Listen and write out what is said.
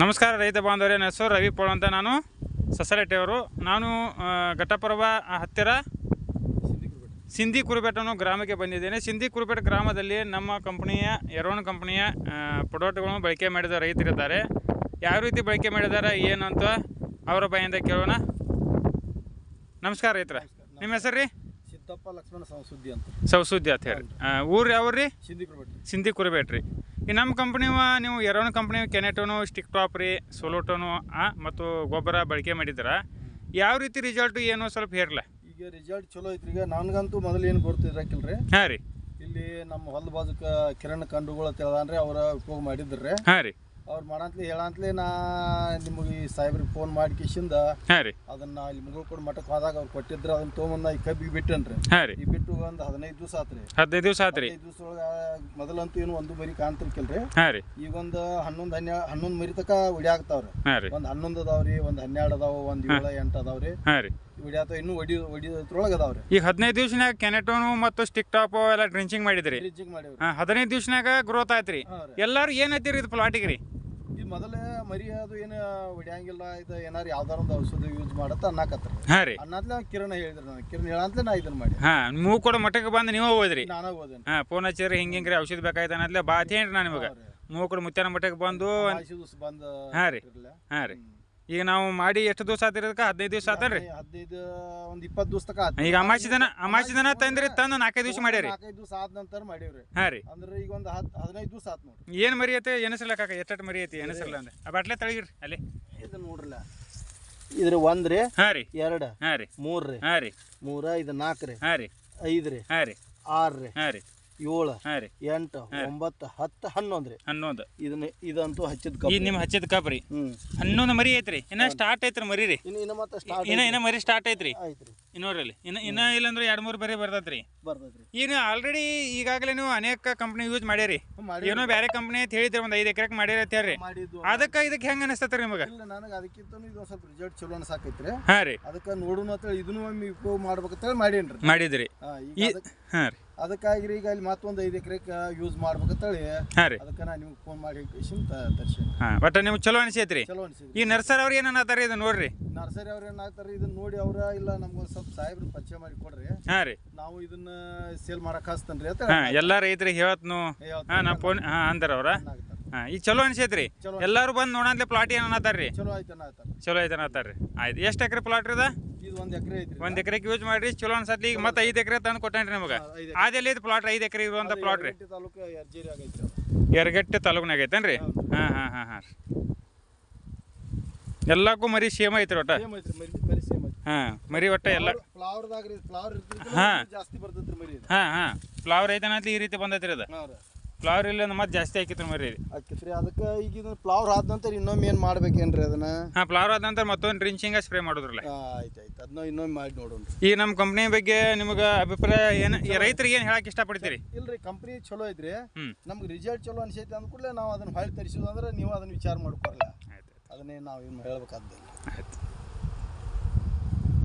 ನಮಸ್ಕಾರ ರೈತ ಬಾಂಧವರೇ ನನ್ನ ಹೆಸರು ರವಿ ಪೋಳ್ ಅಂತ ನಾನು ಸಸರಟ್ಟಿಯವರು ನಾನು ಘಟ್ಟಪರ್ವ ಹತ್ತಿರ ಸಿಂಧಿ ಕುರುಬೆಟ್ ಅನ್ನೋ ಗ್ರಾಮಕ್ಕೆ ಬಂದಿದ್ದೇನೆ. ಸಿಂಧಿ ಕುರುಬೆಟ್ಟ ಗ್ರಾಮದಲ್ಲಿ ನಮ್ಮ ಕಂಪನಿಯ ಎರೋನ್ ಕಂಪನಿಯ ಪ್ರಾಡಕ್ಟ್ಗಳನ್ನು ಬಳಕೆ ಮಾಡಿದ ರೈತರಿದ್ದಾರೆ. ಯಾವ ರೀತಿ ಬಳಕೆ ಮಾಡಿದ್ದಾರೆ ಏನು ಅಂತ ಅವರ ಬಾಯಿಂದ ಕೇಳೋಣ. ನಮಸ್ಕಾರ ರೈತರ. ನಿಮ್ಮ ಹೆಸರು ರೀ? ಸಿದ್ದಪ್ಪ ಲಕ್ಷ್ಮಣ ಸಂಸುದ್ದಿ ಅಂತ. ಸೌಸುದ್ದಿ ಅಂತ ಹೇಳಿ. ಊರು ಯಾವ ರೀ? ಸಿಂಧಿ ಕೊಡ್ಬೇಡ್ರಿ ಸಿಂಧಿ ಕುರಿಬೇಟ್ರಿ ಈ ನಮ್ಮ ಕಂಪ್ನಿವ ನೀವು ಎರೋನ್ ಕಂಪ್ನಿ ಕೆನೆಟೋನು ಸ್ಟಿಕ್ ಟಾಪ್ ರೀ ಸೋಲೋಟೋನು ಆ, ಮತ್ತು ಗೊಬ್ಬರ ಬಳಕೆ ಮಾಡಿದ್ರೆ ಯಾವ ರೀತಿ ರಿಸಲ್ಟ್ ಏನು ಸ್ವಲ್ಪ ಹೇರಲ್ಲ ಈಗ ರಿಸಲ್ಟ್ ಚಲೋ ಐತ್ರಿ. ಈಗ ನನಗಂತೂ ಮೊದಲು ಏನು ಗೊತ್ತಿರಕಿಲ್ರಿ. ಹಾಂ ರೀ. ಇಲ್ಲಿ ನಮ್ಮ ಹೊಲದ ಬಾಜುಕ ಕಿರಣ್ ಕಂಡುಗಳು ತಿಳ್ದಾನ್ರಿ ಅವರ ಉಪಯೋಗ ಮಾಡಿದ್ರಿ. ಹಾಂ ರೀ. ಅವ್ರು ಮಾಡಂತ್ಲಿ ಹೇಳಂತ್ಲಿ ನಾ ನಿಮಗೆ ಈ ಸಾಹೇಬ್ರಿಗೆ ಫೋನ್ ಮಾಡಿ ಕಿಶಿಂದ ಹಾಂ ರೀ. ಅದನ್ನ ಇಲ್ಲಿ ಮುಗುಳ್ಕೊಡ್ ಮಠಕ್ಕೆ ಹೋದಾಗ ಅವ್ರು ಕೊಟ್ಟಿದ್ರು ಅದನ್ನ ತೊಗೊಂಬಂದ ಈ ಕಬ್ಬಿಗೆ ಬಿಟ್ಟನ್ರಿ ಹಾಂ ರೀ. ಈ ಬಿಟ್ಟು ಒಂದು ಹದಿನೈದು ದಿವಸ ಆತ್ರಿ ಹದಿನೈದು ದಿವಸ ಆತ್ರಿ ಹದಿನೈದು ದಿವಸ ಒಳಗೆ ಮೊದಲಂತೂ ಏನು ಒಂದು ಮರಿ ಕಾಣ್ತಿರ್ಕಿಲ್ರಿ. ಹಾಂ ರೀ. ಈಗ ಒಂದು ಹನ್ನೊಂದು ಹನ್ನೆರಡು ಹನ್ನೊಂದು ಮರಿ ತಕ ಹೊಡ್ಯಾಕ್ತಾವ್ರಿ ಹಾಂ ರೀ. ಒಂದು ಹನ್ನೊಂದು ಅದಾವ್ರಿ ಒಂದು ಹನ್ನೆರಡು ಅದಾವ ಒಂದು ಏಳು ಎಂಟು ಅದಾವ್ರಿ ಹಾಂ ರೀ. ಹೊಡ್ಯಾತ ಇನ್ನೂ ಹೊಡಿ ಹೊಡಿಯೋದ್ರೊಳಗೆ ಅದಾವ್ರಿ ಈಗ ಹದಿನೈದು ದಿವಸನಾಗ ಕೆನೆಟೋನು ಮತ್ತು ಸ್ಟಿಕ್ ಟಾಪ್ ಎಲ್ಲ ಡ್ರಿಂಚಿಂಗ್ ಮಾಡಿದ್ರಿ ಮಾಡೇವ್ರಿ. ಹದಿನೈದು ದಿವಸನಾಗ ಗ್ರೋತ್ ಆಯ್ತ್ರಿ ಎಲ್ಲಾರು ಹಾಂ ರೀ. ಎಲ್ಲರೂ ಏನು ಐತಿರಿ ಇದು ಪ್ಲಾಟಿಗೆ ರೀ? ಈ ಮೊದಲೇ ಮರಿ ಅದು ಏನು ಹೊಡ್ಯಾಂಗಿಲ್ಲ ಇದು ಏನಾರು ಯಾವ್ದಾರ ಒಂದು ಔಷಧ ಯೂಸ್ ಮಾಡತ್ತ ಅನ್ನಕತ್ರ. ಹಾಂ ರೀ. ಅನ್ನತ್ಲೆ ಕಿರಣ ಹೇಳಿದ್ರು ನನಗೆ. ಕಿರಣ ಹೇಳಂತ್ಲೆ ನಾ ಇದನ್ನ ಮಾಡಿ ಹಾಂ ಮೂಗು ಕೂಡ ಮಠಕ್ಕೆ ಬಂದು ನೀವು ಹೋದ್ರಿ. ನಾನು ಹೋದೇನೆ ಹಾಂ ಫೋನ್ ಹಚ್ಚಿರಿ ಹಿಂಗೆ ಹಿಂಗೆ ಔಷಧ ಬೇಕಾಯ್ತು ಅನ್ನತ್ಲೆ ಬಾ ಹೇಳ್ರಿ ನಾನು ನಿಮಗೆ. ಮೂಗು ಕೂಡ ಮುತ್ಯಾನ ಮಠಕ್ಕೆ ಬಂದು ಬಂದು ಹಾಂ ರೀ. ಹಾಂ ರೀ. ಈಗ ನಾವು ಮಾಡಿ ಎಷ್ಟು ದಿವಸ ಆತಿರೋದಕ್ಕೆ ಹದಿನೈದು ದಿವಸ ಆತನ್ರಿ? ಹದಿನೈದು ಒಂದು ಇಪ್ಪತ್ತು ದಿವಸ ಆತ್ರಿ. ಈಗ ಅಮಾಸಿ ದಿನ ಅಮಾಸಿ ದಿನ ತಂದ್ರಿ ತಂದು ನಾಲ್ಕೈದು ದಿವಸ ಮಾಡ್ಯಾರಿ. ನಾಲ್ಕೈದು ದಿವಸ ಆದ ನಂತರ ಮಾಡೇವ್ರಿ ಹಾಂ ರೀ. ಅಂದ್ರೆ ಈಗ ಒಂದು ಹತ್ತು ಹದಿನೈದು ದಿವಸ ಆತ್ ನೋಡಿ ಏನು ಮರಿ ಐತೆ ಎನಸಲ್ಲ ಕಾಕ ಎಷ್ಟು ಮರಿ ಐತಿ ಎನಸಲ್ಲ ಅಂದ್ರೆ? ಆ ಬಾಟ್ಲೆ ತಳಗಿರಿ ಅಲ್ಲಿ. ಇದು ನೋಡ್ರಲ್ಲ ಇದ್ರ ಒಂದ್ ರೀ ಹಾ ರೀ. ಎರಡು ಹಾ ರೀ. ಮೂರ್ ರೀ. ಹಾಂ ರೀ. ಮೂರ ಇದು ನಾಲ್ಕು ರೀ. ಹಾಂ ರೀ. ಐದು ರೀ. ಹಾಂ ರೀ. ಆರು ರೀ. ಹಾಂ ರೀ. ಏಳು ಹಾಂ ರೀ. ಎಂಟು ಒಂಬತ್ತು ಹತ್ತು ಹನ್ನೊಂದು ರೀ. ಹನ್ನೊಂದು. ಇದನ್ನ ಇದಂತೂ ಹಚ್ಚಿದ ಕಬ್ಬು ನಿಮ್ಮ ಹಚ್ಚಿದ ಕಪ್ ರೀ. ಹ್ಮ್. ಹನ್ನೊಂದು ಮರಿ ಐತ್ರಿ. ಇನ್ನ ಸ್ಟಾರ್ಟ್ ಐತ್ರಿ ಮರಿ ರೀ. ಇನ್ನು ಇನ್ನು ಮತ್ತೆ ಸ್ಟಾರ್ಟ್ ಇನ್ನ ಇನ್ನ ಮರಿ ಸ್ಟಾರ್ಟ್ ಐತ್ರಿ. ಆಯ್ತು ರೀ. ಇನ್ನೂರಲ್ಲಿ ಇನ್ನ ಇನ್ನ ಇಲ್ಲಂದ್ರೆ ಎರಡು ಮೂರು ಬರೀ ಬರ್ತೈತ್ರಿ ಬರ್ತೈತ್ರಿ ಈಗ ಆಲ್ರೆಡಿ ಈಗಾಗಲೇ ನೀವು ಅನೇಕ ಕಂಪ್ನಿ ಯೂಸ್ ಮಾಡ್ಯಾರಿ. ಮಾಡಿ ಏನೋ ಬೇರೆ ಕಂಪ್ನಿ ಅಂತ ಹೇಳಿದ್ರಿ ಒಂದು ಐದು ಎಕರೆಗೆ ಮಾಡ್ಯಾರ ಅಂತ ಹೇಳ್ರಿ. ಮಾಡಿದ್ದು ಅದಕ್ಕೆ ಇದಕ್ಕೆ ಹೆಂಗೆ ಅನಿಸ್ತೈತ್ರಿ ನಿಮಗೆ? ಇಲ್ಲ ನನಗೆ ಅದಕ್ಕಿಂತ ಇದು ಒಂದ್ ಸ್ವಲ್ಪ ರಿಸಲ್ಟ್ ಚಲೋ ಅನ್ಸಾಕೈತ್ರಿ ಹಾಂ ರೀ. ಅದಕ್ಕೆ ನೋಡೋಣ ಅಂತೇಳಿ ಇದನ್ನು ಒಮ್ಮೆ ಉಪಯೋಗ ಮಾಡ್ಬೇಕಂತೇಳಿ ಮಾಡೇನ್ರಿ. ಮಾಡಿದ್ರಿ. ಹಾ, ಈ ಅದಕ್ಕೆ ಹಾಂ ರೀ. ಅದಕ್ಕಾಗಿ ಈಗ ಇಲ್ಲಿ ಮತ್ತೊಂದು ಐದು ಎಕರೆ ಯೂಸ್ ಮಾಡ್ಬೇಕಂತೇಳಿ. ಹಾಂ ರೀ. ಅದಕ್ಕೆ ನಾನು ನಿಮ್ಗೆ ಫೋನ್ ಮಾಡಿ ಕಿಶಿಂತ ತರ್ಸಿ ಹಾಂ ಬಟ್ ನಿಮ್ಗೆ ಚಲೋ ಅನಿಸೈತ್ರಿ ಚಲೋ ಅನ್ಸಿದ್ರಿ ಈ ನರ್ಸರಿ ಅವ್ರು ಏನು ಅನ್ನತ್ತಾರ ಇದು ನೋಡ್ರಿ? ನರ್ಸರಿ ಅವ್ರು ಏನಾಗ್ತಾರೆ ಇದನ್ನ ನೋಡಿ ಅವ್ರ ಇಲ್ಲ ನಮ್ಗೊಂದು ಸ್ವಲ್ಪ ಸಾಹೇಬ್ರು ಪರಿಚಯ ಮಾಡಿ ಕೊಡ್ರಿ. ಹಾಂ ರೀ. ನಾವು ಇದನ್ನ ಸೇಲ್ ಮಾಡಕ್ ಹಾಸ್ತನ್ರಿ ಅಂತ ಹಾಂ ಎಲ್ಲ ರೈತರಿಗೆ ಹೇಳತ್ನು. ಹಾಂ ನಾ ಫೋನ್ ಹಾಂ ಅಂದ್ರೆ ಅವ್ರ. ಹಾಂ ಈಗ ಚಲೋ ಅನ್ಸೈತ್ರಿ. ಚಲೋ ಎಲ್ಲರೂ ಬಂದು ನೋಡಂತ್ಲೆ ಪ್ಲಾಟ್ ಏನು ಅನ್ನತ್ತಾರ್ರಿ ಚಲೋ ಆಯ್ತು ಅನ್ನತ್ತಾರ ಚಲೋ ಐತೆ ಅನ್ನತ್ತಾರ್ರಿ ಆಯ್ತು ಎಷ್ಟು ಎಕರೆ ಪ್ಲಾಟ್ ರೀ ಇದು ಒಂದ್ ಎಕರೆ ಐತ್ರಿ ಒಂದು ಎಕರೆಗೆ ಯೂಸ್ ಮಾಡ್ರಿ ಚಲೋ ಅನ್ಸತ್ಲಿ. ಈಗ ಮತ್ತೆ ಐದು ಎಕರೆ ತಂದು ಕೊಟ್ಟೇನ್ರಿ ನಮಗೆ? ಐದು ಅದೆಲ್ಲಿ ಐತೆ ಪ್ಲಾಟ್ ಐದು ಎಕರೆ ಇರುವಂಥ ಪ್ಲಾಟ್ ರೀ. ಯರಗಟ್ಟಿ ತಾಲೂಕು ಯರ್ಜೇರಿ ಆಗೈತ್ರಿ ಅದು. ಎರಗಟ್ಟೆ ತಾಲೂಕ್ನಾಗ ಐತೇನ್ರಿ ಹಾಂ ಹಾಂ ಹಾಂ ಹಾಂ. ಎಲ್ಲಕ್ಕೂ ಮರಿ ಸೇಮ್ ಐತ್ರಿ ಒಟ್ಟ? ಸೇಮ್ ಐತ್ರಿ ಮರಿ ಮರಿ ಸೇಮ್ ಐತ್ರಿ. ಹಾಂ ಮರಿ ಒಟ್ಟ ಎಲ್ಲ ಫ್ಲವರ್ದಾಗ ಫ್ಲವರ್ ಹಾ. ಜಾಸ್ತಿ ಬರ್ತೈತ್ರಿ ಮರಿ ಇದು. ಹಾಂ ಹಾಂ. ಫ್ಲವರ್ ಐತನಂತ ಈ ರೀತಿ ಬಂದೈತ್ರಿ ಅದು. ಹಾ ರೀ ಫ್ಲವರ್ ಇಲ್ಲ ಮತ್ತೆ ಜಾಸ್ತಿ ಹಾಕಿತ್ರಿ ಮರಿ ರೀ ಅದಕ್ಕೆ ಈಗ ಇದನ್ನ ಫ್ಲವರ್ ಆದ ನಂತರ ಇನ್ನೊಮ್ಮೆ ಏನು ಮಾಡ್ಬೇಕೇನ್ರಿ ಅದನ್ನ? ಹಾಂ ಫ್ಲವರ್ ಆದ ನಂತರ ಮತ್ತೊಂದು ರಿಂಚಿಂಗ ಸ್ಪ್ರೇ ಮಾಡೋದ್ರಲ್ಲ. ಆಯ್ತು ಆಯ್ತ್. ಅದನ್ನ ಇನ್ನೊಮ್ಮೆ ಮಾಡಿ ನೋಡೋಣ ಈ ನಮ್ಮ ಕಂಪ್ನಿ ಬಗ್ಗೆ ನಿಮಗೆ ಅಭಿಪ್ರಾಯ ಏನು ರೈತರಿಗೆ ಏನು ಹೇಳಕ್ಕೆ ಇಷ್ಟಪಡ್ತೀರಿ? ಇಲ್ರಿ ಕಂಪ್ನಿ ಚಲೋ ಐತ್ರಿ. ನಮ್ಗೆ ರಿಸಲ್ಟ್ ಚಲೋ ಅನ್ಸೈತಿ ಅಂದ್ಕೂಡಲೇ ನಾವು ಅದನ್ನ ಫೈಲ್ ತರಿಸೋದು ಅಂದ್ರೆ ನೀವು ಅದನ್ನ ವಿಚಾರ ಮಾಡ್ಕೊಡಲ್ಲ ಆಯ್ತು ಅದನ್ನೇ ನಾವು ಏನು ಹೇಳ್ಬೇಕಾದ್ದಿಲ್ಲ ಆಯ್ತು.